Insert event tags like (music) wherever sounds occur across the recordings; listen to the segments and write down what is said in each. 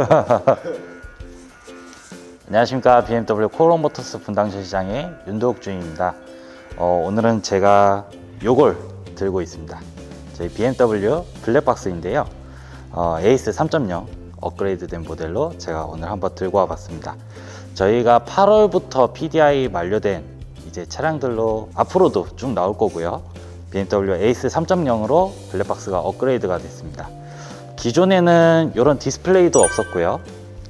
(laughs) 안녕하십니까 BMW 코론 모터스 분당시 시장의 윤도욱 주임입니다. 어, 오늘은 제가 요걸 들고 있습니다. 저희 BMW 블랙박스인데요. 어, 에이스 3.0 업그레이드된 모델로 제가 오늘 한번 들고 와봤습니다. 저희가 8월부터 PDI 만료된 이제 차량들로 앞으로도 쭉 나올 거고요. BMW 에이스 3.0으로 블랙박스가 업그레이드가 됐습니다. 기존에는 이런 디스플레이도 없었고요.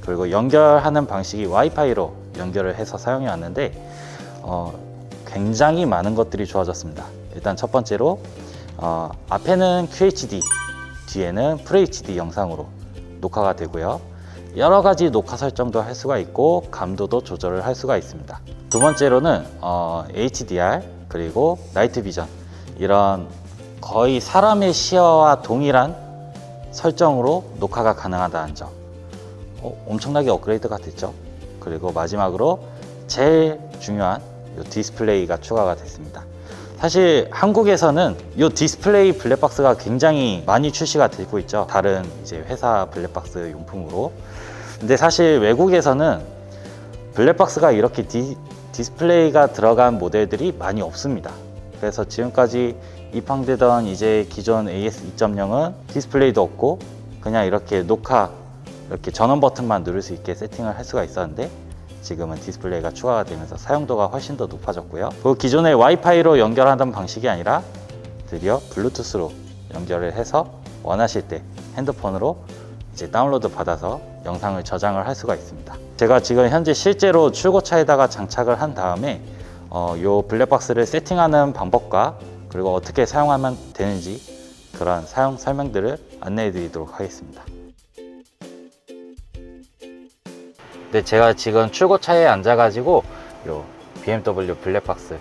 그리고 연결하는 방식이 와이파이로 연결을 해서 사용해 왔는데 어, 굉장히 많은 것들이 좋아졌습니다. 일단 첫 번째로 어, 앞에는 QHD, 뒤에는 FHD 영상으로 녹화가 되고요. 여러 가지 녹화 설정도 할 수가 있고 감도도 조절을 할 수가 있습니다. 두 번째로는 어, HDR 그리고 나이트 비전 이런 거의 사람의 시야와 동일한 설정으로 녹화가 가능하다는 점. 어, 엄청나게 업그레이드가 됐죠. 그리고 마지막으로 제일 중요한 이 디스플레이가 추가가 됐습니다. 사실 한국에서는 이 디스플레이 블랙박스가 굉장히 많이 출시가 되고 있죠. 다른 이제 회사 블랙박스 용품으로. 근데 사실 외국에서는 블랙박스가 이렇게 디, 디스플레이가 들어간 모델들이 많이 없습니다. 그래서 지금까지 입항되던 이제 기존 AS 2.0은 디스플레이도 없고 그냥 이렇게 녹화 이렇게 전원 버튼만 누를 수 있게 세팅을 할 수가 있었는데 지금은 디스플레이가 추가가 되면서 사용도가 훨씬 더 높아졌고요. 그리고 기존의 와이파이로 연결하던 방식이 아니라 드디어 블루투스로 연결을 해서 원하실 때 핸드폰으로 이제 다운로드 받아서 영상을 저장을 할 수가 있습니다. 제가 지금 현재 실제로 출고차에다가 장착을 한 다음에 어, 요 블랙박스를 세팅하는 방법과 그리고 어떻게 사용하면 되는지 그런 사용 설명들을 안내해 드리도록 하겠습니다. 네, 제가 지금 출고차에 앉아가지고 요 BMW 블랙박스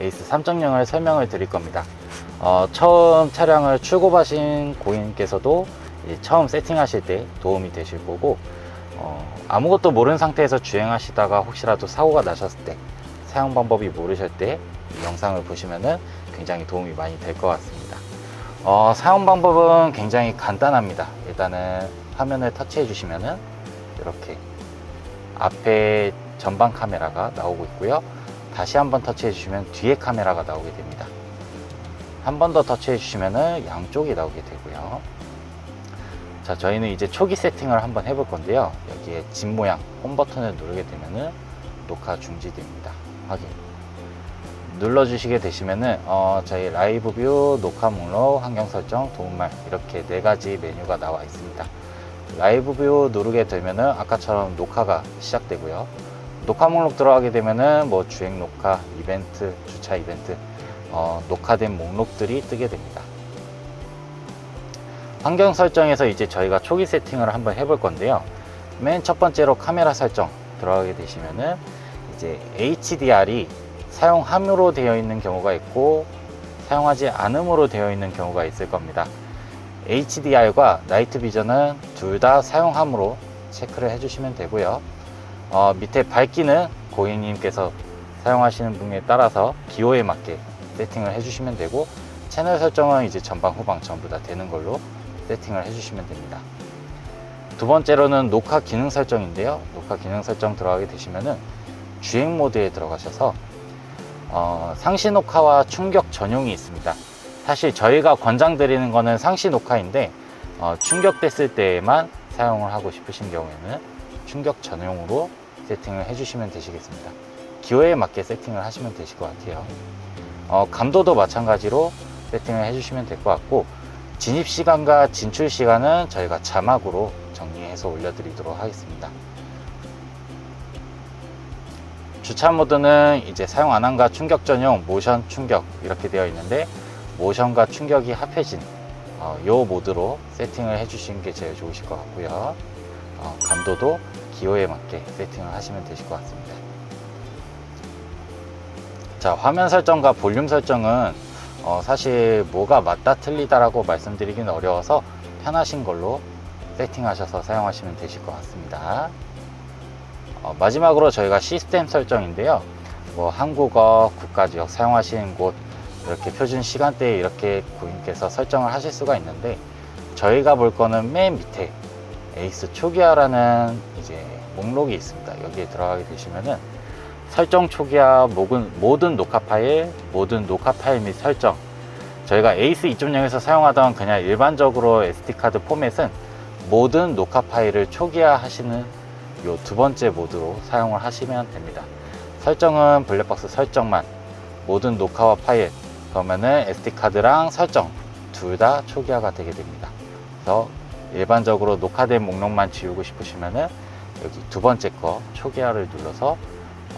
에이스 3.0을 설명을 드릴 겁니다. 어, 처음 차량을 출고하신 고객님께서도 처음 세팅하실 때 도움이 되실 거고 어, 아무것도 모르는 상태에서 주행하시다가 혹시라도 사고가 나셨을 때 사용 방법이 모르실 때이 영상을 보시면은 굉장히 도움이 많이 될 것 같습니다. 어, 사용 방법은 굉장히 간단합니다. 일단은 화면을 터치해 주시면은 이렇게 앞에 전방 카메라가 나오고 있고요. 다시 한번 터치해 주시면 뒤에 카메라가 나오게 됩니다. 한 번 더 터치해 주시면 양쪽이 나오게 되고요. 자, 저희는 이제 초기 세팅을 한번 해볼 건데요. 여기에 집 모양 홈 버튼을 누르게 되면은 녹화 중지됩니다. 확인. 눌러주시게 되시면은 어, 저희 라이브 뷰, 녹화 목록, 환경 설정, 도움말 이렇게 네 가지 메뉴가 나와 있습니다. 라이브 뷰 누르게 되면은 아까처럼 녹화가 시작되고요. 녹화 목록 들어가게 되면은 뭐 주행 녹화, 이벤트, 주차 이벤트, 어, 녹화된 목록들이 뜨게 됩니다. 환경 설정에서 이제 저희가 초기 세팅을 한번 해볼 건데요. 맨 첫 번째로 카메라 설정 들어가게 되시면은 이제 HDR이 사용함으로 되어 있는 경우가 있고 사용하지 않음으로 되어 있는 경우가 있을 겁니다. HDR과 나이트 비전은 둘 다 사용함으로 체크를 해주시면 되고요. 어, 밑에 밝기는 고객님께서 사용하시는 분에 따라서 기호에 맞게 세팅을 해주시면 되고 채널 설정은 이제 전방 후방 전부 다 되는 걸로 세팅을 해주시면 됩니다. 두 번째로는 녹화 기능 설정인데요. 녹화 기능 설정 들어가게 되시면은 주행 모드에 들어가셔서 어, 상시 녹화와 충격 전용이 있습니다. 사실 저희가 권장드리는 거는 상시 녹화인데 어, 충격됐을 때에만 사용을 하고 싶으신 경우에는 충격 전용으로 세팅을 해주시면 되시겠습니다. 기호에 맞게 세팅을 하시면 되실 것 같아요. 어, 감도도 마찬가지로 세팅을 해주시면 될 것 같고 진입 시간과 진출 시간은 저희가 자막으로 정리해서 올려드리도록 하겠습니다. 주차 모드는 이제 사용 안 한과 충격 전용, 모션 충격 이렇게 되어 있는데 모션과 충격이 합해진 어, 요 모드로 세팅을 해주시는 게 제일 좋으실 것 같고요. 어, 감도도 기호에 맞게 세팅을 하시면 되실 것 같습니다. 자, 화면 설정과 볼륨 설정은 어, 사실 뭐가 맞다 틀리다라고 말씀드리기는 어려워서 편하신 걸로 세팅하셔서 사용하시면 되실 것 같습니다. 어, 마지막으로 저희가 시스템 설정인데요. 뭐 한국어, 국가지역 사용하시는 곳 이렇게 표준 시간대에 이렇게 고객님께서 설정을 하실 수가 있는데 저희가 볼 거는 맨 밑에 에이스 초기화라는 이제 목록이 있습니다. 여기에 들어가게 되시면은 설정 초기화 모든, 모든 녹화 파일, 모든 녹화 파일 및 설정. 저희가 에이스 2.0에서 사용하던 그냥 일반적으로 SD카드 포맷은 모든 녹화 파일을 초기화 하시는 요두 번째 모드로 사용을 하시면 됩니다. 설정은 블랙박스 설정만, 모든 녹화와 파일, 그러면은 SD카드랑 설정 둘 다 초기화가 되게 됩니다. 그래서 일반적으로 녹화된 목록만 지우고 싶으시면은 여기 두 번째 거 초기화를 눌러서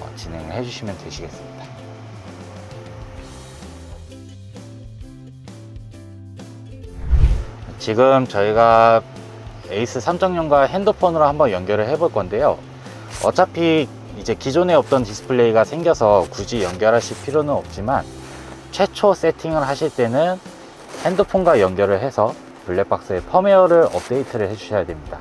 어, 진행을 해주시면 되시겠습니다. 지금 저희가 에이스 3.0과 핸드폰으로 한번 연결을 해볼 건데요. 어차피 이제 기존에 없던 디스플레이가 생겨서 굳이 연결하실 필요는 없지만 최초 세팅을 하실 때는 핸드폰과 연결을 해서 블랙박스의 펌웨어를 업데이트를 해주셔야 됩니다.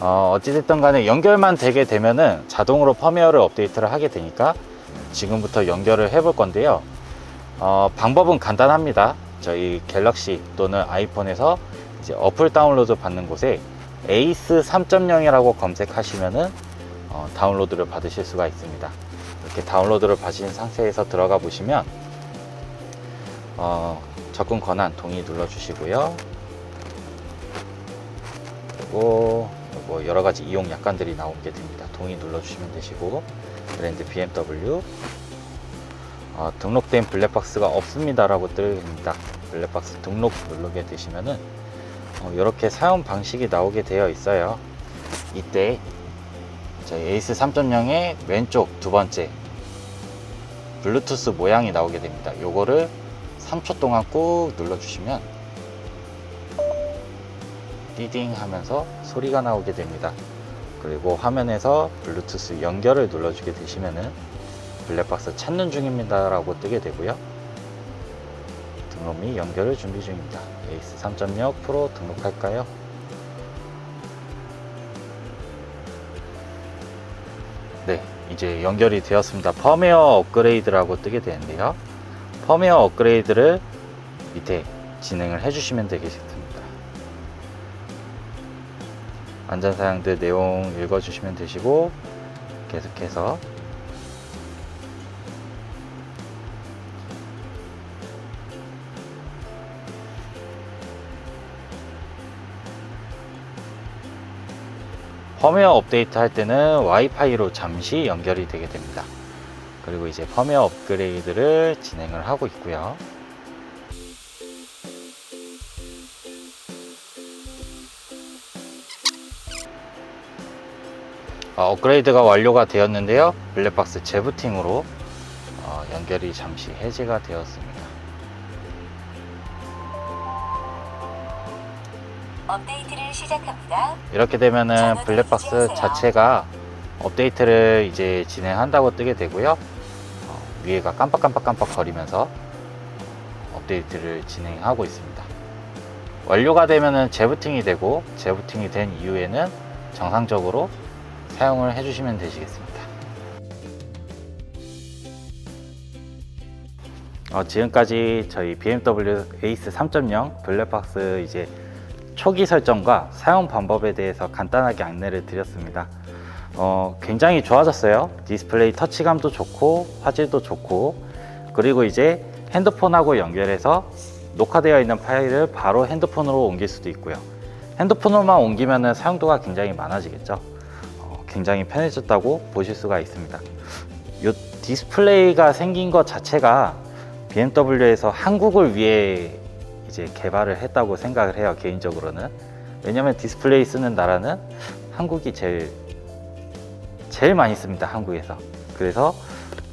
어, 어찌됐든 간에 연결만 되게 되면은 자동으로 펌웨어를 업데이트를 하게 되니까 지금부터 연결을 해 볼 건데요. 어, 방법은 간단합니다. 저희 갤럭시 또는 아이폰에서 이제 어플 다운로드 받는 곳에 에이스 3.0이라고 검색하시면은 어, 다운로드를 받으실 수가 있습니다. 이렇게 다운로드를 받으신 상태에서 들어가 보시면 어, 접근 권한 동의 눌러 주시고요. 그리고 뭐 여러 가지 이용 약관들이 나오게 됩니다. 동의 눌러 주시면 되시고 브랜드 BMW 어, 등록된 블랙박스가 없습니다라고 뜨입니다. 블랙박스 등록 누르게 되시면은 어, 이렇게 사용 방식이 나오게 되어 있어요. 이때 에이스 3.0의 왼쪽 두 번째 블루투스 모양이 나오게 됩니다. 요거를 3초 동안 꾹 눌러주시면 띠딩 하면서 소리가 나오게 됩니다. 그리고 화면에서 블루투스 연결을 눌러주게 되시면은 블랙박스 찾는 중입니다 라고 뜨게 되고요. 등록 및 연결을 준비 중입니다. 에이스 3.0 프로 등록할까요? 네, 이제 연결이 되었습니다. 펌웨어 업그레이드라고 뜨게 되는데요. 펌웨어 업그레이드를 밑에 진행을 해주시면 되겠습니다. 안전사양들 내용 읽어주시면 되시고 계속해서 펌웨어 업데이트 할 때는 와이파이로 잠시 연결이 되게 됩니다. 그리고 이제 펌웨어 업그레이드를 진행을 하고 있고요. 어, 업그레이드가 완료가 되었는데요. 블랙박스 재부팅으로 어, 연결이 잠시 해제가 되었습니다. 업데이트를 시작합니다. 이렇게 되면은 블랙박스 자체가 업데이트를 이제 진행한다고 뜨게 되고요. 어, 위에가 깜빡깜빡깜빡 거리면서 업데이트를 진행하고 있습니다. 완료가 되면은 재부팅이 되고 재부팅이 된 이후에는 정상적으로 사용을 해주시면 되시겠습니다. 어, 지금까지 저희 BMW 에이스 3.0 블랙박스 이제 초기 설정과 사용 방법에 대해서 간단하게 안내를 드렸습니다. 어, 굉장히 좋아졌어요. 디스플레이 터치감도 좋고 화질도 좋고 그리고 이제 핸드폰하고 연결해서 녹화되어 있는 파일을 바로 핸드폰으로 옮길 수도 있고요. 핸드폰으로만 옮기면 사용도가 굉장히 많아지겠죠. 어, 굉장히 편해졌다고 보실 수가 있습니다. 이 디스플레이가 생긴 것 자체가 BMW에서 한국을 위해 이제 개발을 했다고 생각을 해요 개인적으로는. 왜냐면 디스플레이 쓰는 나라는 한국이 제일 제일 많이 씁니다 한국에서. 그래서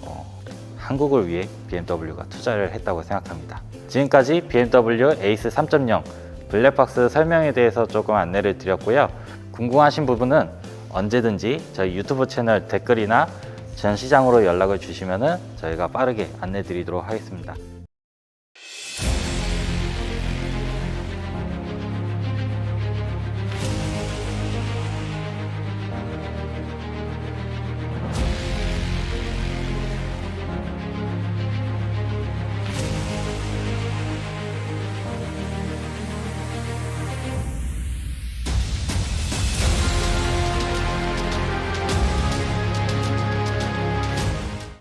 어, 한국을 위해 BMW가 투자를 했다고 생각합니다. 지금까지 BMW 에이스 3.0 블랙박스 설명에 대해서 조금 안내를 드렸고요. 궁금하신 부분은 언제든지 저희 유튜브 채널 댓글이나 전시장으로 연락을 주시면 저희가 빠르게 안내 드리도록 하겠습니다